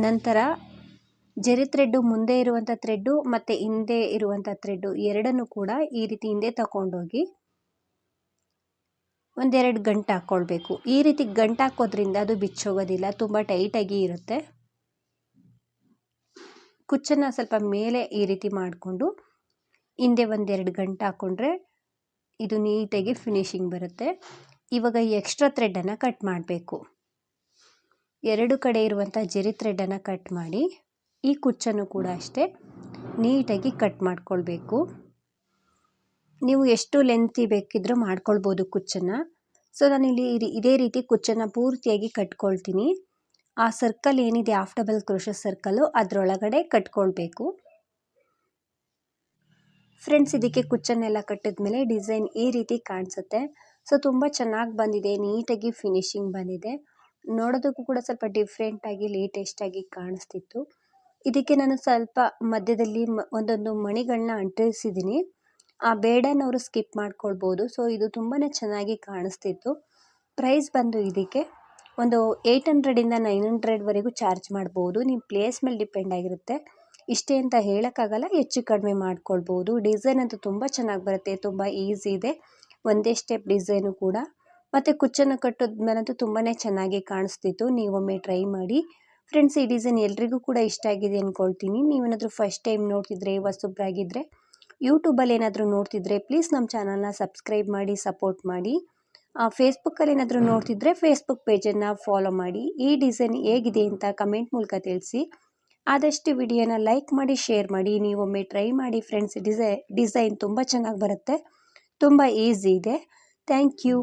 [SPEAKER 1] ನಂತರ ಜರಿ ಥ್ರೆಡ್ಡು ಮುಂದೆ ಇರುವಂಥ ಥ್ರೆಡ್ಡು ಮತ್ತು ಹಿಂದೆ ಇರುವಂಥ ಥ್ರೆಡ್ಡು ಎರಡನ್ನು ಕೂಡ ಈ ರೀತಿ ಹಿಂದೆ ತಗೊಂಡೋಗಿ ಒಂದೆರಡು ಗಂಟು ಹಾಕ್ಕೊಳ್ಬೇಕು ಈ ರೀತಿ ಗಂಟು ಹಾಕೋದ್ರಿಂದ ಅದು ಬಿಚ್ಚೋಗೋದಿಲ್ಲ, ತುಂಬ ಟೈಟಾಗಿ ಇರುತ್ತೆ. ಕುಚ್ಚನ್ನು ಸ್ವಲ್ಪ ಮೇಲೆ ಈ ರೀತಿ ಮಾಡಿಕೊಂಡು ಹಿಂದೆ ಒಂದೆರಡು ಗಂಟೆ ಹಾಕ್ಕೊಂಡ್ರೆ ಇದು ನೀಟಾಗಿ ಫಿನಿಶಿಂಗ್ ಬರುತ್ತೆ. ಇವಾಗ ಎಕ್ಸ್ಟ್ರಾ ಥ್ರೆಡ್ಡನ್ನು ಕಟ್ ಮಾಡಬೇಕು. ಎರಡು ಕಡೆ ಇರುವಂಥ ಜರಿ ಥ್ರೆಡ್ಡನ್ನು ಕಟ್ ಮಾಡಿ ಈ ಕುಚ್ಚನ್ನು ಕೂಡ ಅಷ್ಟೇ ನೀಟಾಗಿ ಕಟ್ ಮಾಡ್ಕೊಳ್ಬೇಕು. ನೀವು ಎಷ್ಟು ಲೆಂತಿ ಬೇಕಿದ್ರೂ ಮಾಡ್ಕೊಳ್ಬೋದು ಕುಚ್ಚನ್ನು. ಸೊ ನಾನಿಲ್ಲಿ ಇದೇ ರೀತಿ ಕುಚ್ಚನ್ನು ಪೂರ್ತಿಯಾಗಿ ಕಟ್ಕೊಳ್ತೀನಿ. ಆ ಸರ್ಕಲ್ ಏನಿದೆ ಆಫ್ಟಬಲ್ ಕ್ರೋಶ ಸರ್ಕಲ್ಲು ಅದರೊಳಗಡೆ ಕಟ್ಕೊಳ್ಬೇಕು. ಫ್ರೆಂಡ್ಸ್ ಇದಕ್ಕೆ ಕುಚ್ಚನ್ನೆಲ್ಲ ಕಟ್ಟಿದ್ಮೇಲೆ ಡಿಸೈನ್ ಈ ರೀತಿ ಕಾಣಿಸುತ್ತೆ. ಸೊ ತುಂಬ ಚೆನ್ನಾಗಿ ಬಂದಿದೆ, ನೀಟಾಗಿ ಫಿನಿಶಿಂಗ್ ಬಂದಿದೆ. ನೋಡೋದಕ್ಕೂ ಕೂಡ ಸ್ವಲ್ಪ ಡಿಫ್ರೆಂಟಾಗಿ ಲೇಟೆಸ್ಟಾಗಿ ಕಾಣಿಸ್ತಿತ್ತು. ಇದಕ್ಕೆ ನಾನು ಸ್ವಲ್ಪ ಮಧ್ಯದಲ್ಲಿ ಒಂದೊಂದು ಮಣಿಗಳನ್ನ ಅಂಟಿಸಿದ್ದೀನಿ ಆ ಬೇಡನವರು ಸ್ಕಿಪ್ ಮಾಡ್ಕೊಳ್ಬೋದು. ಸೊ ಇದು ತುಂಬಾ ಚೆನ್ನಾಗಿ ಕಾಣಿಸ್ತಿತ್ತು. ಪ್ರೈಸ್ ಬಂದು ಇದಕ್ಕೆ ಒಂದು ಏಯ್ಟ್ ಹಂಡ್ರೆಡಿಂದ ನೈನ್ ಹಂಡ್ರೆಡ್ವರೆಗೂ ಚಾರ್ಜ್ ಮಾಡ್ಬೋದು. ನಿಮ್ಮ ಪ್ಲೇಸ್ ಮೇಲೆ ಡಿಪೆಂಡ್ ಆಗಿರುತ್ತೆ. ಇಷ್ಟೇ ಅಂತ ಹೇಳೋಕ್ಕಾಗಲ್ಲ, ಹೆಚ್ಚು ಕಡಿಮೆ ಮಾಡ್ಕೊಳ್ಬೋದು. ಡಿಸೈನ್ ಅಂತೂ ತುಂಬ ಚೆನ್ನಾಗಿ ಬರುತ್ತೆ, ತುಂಬ ಈಸಿ ಇದೆ. ಒಂದೇ ಸ್ಟೆಪ್ ಡಿಸೈನು ಕೂಡ. ಮತ್ತು ಕುಚ್ಚನ್ನು ಕಟ್ಟೋದ್ಮೇಲಂತೂ ತುಂಬಾ ಚೆನ್ನಾಗಿ ಕಾಣಿಸ್ತಿತ್ತು. ನೀವೊಮ್ಮೆ ಟ್ರೈ ಮಾಡಿ. ಫ್ರೆಂಡ್ಸ್, ಈ ಡಿಸೈನ್ ಎಲ್ರಿಗೂ ಕೂಡ ಇಷ್ಟ ಆಗಿದೆ ಅಂದ್ಕೊಳ್ತೀನಿ ನೀವೇನಾದರೂ ಫಸ್ಟ್ ಟೈಮ್ ನೋಡ್ತಿದ್ರೆ ಹೊಸಬ್ರಾಗಿದ್ದರೆ ಯೂಟ್ಯೂಬಲ್ಲಿ ಏನಾದರೂ ನೋಡ್ತಿದ್ರೆ, ಪ್ಲೀಸ್ ನಮ್ಮ ಚಾನಲ್ನ ಸಬ್ಸ್ಕ್ರೈಬ್ ಮಾಡಿ, ಸಪೋರ್ಟ್ ಮಾಡಿ. ಫೇಸ್ಬುಕ್ಕಲ್ಲಿ ಏನಾದರೂ ನೋಡ್ತಿದ್ರೆ, ಫೇಸ್ಬುಕ್ ಪೇಜನ್ನು ಫಾಲೋ ಮಾಡಿ. ಈ ಡಿಸೈನ್ ಹೇಗಿದೆ ಅಂತ ಕಮೆಂಟ್ ಮೂಲಕ ತಿಳಿಸಿ. ಆದಷ್ಟು ವಿಡಿಯೋನ ಲೈಕ್ ಮಾಡಿ, ಶೇರ್ ಮಾಡಿ. ನೀವೊಮ್ಮೆ ಟ್ರೈ ಮಾಡಿ ಫ್ರೆಂಡ್ಸ್, ಡಿಸೈ, ಡಿಸೈನ್ ತುಂಬ ಚೆನ್ನಾಗಿ ಬರುತ್ತೆ. ತುಂಬ ಈಸಿ ಇದೆ. Thank you.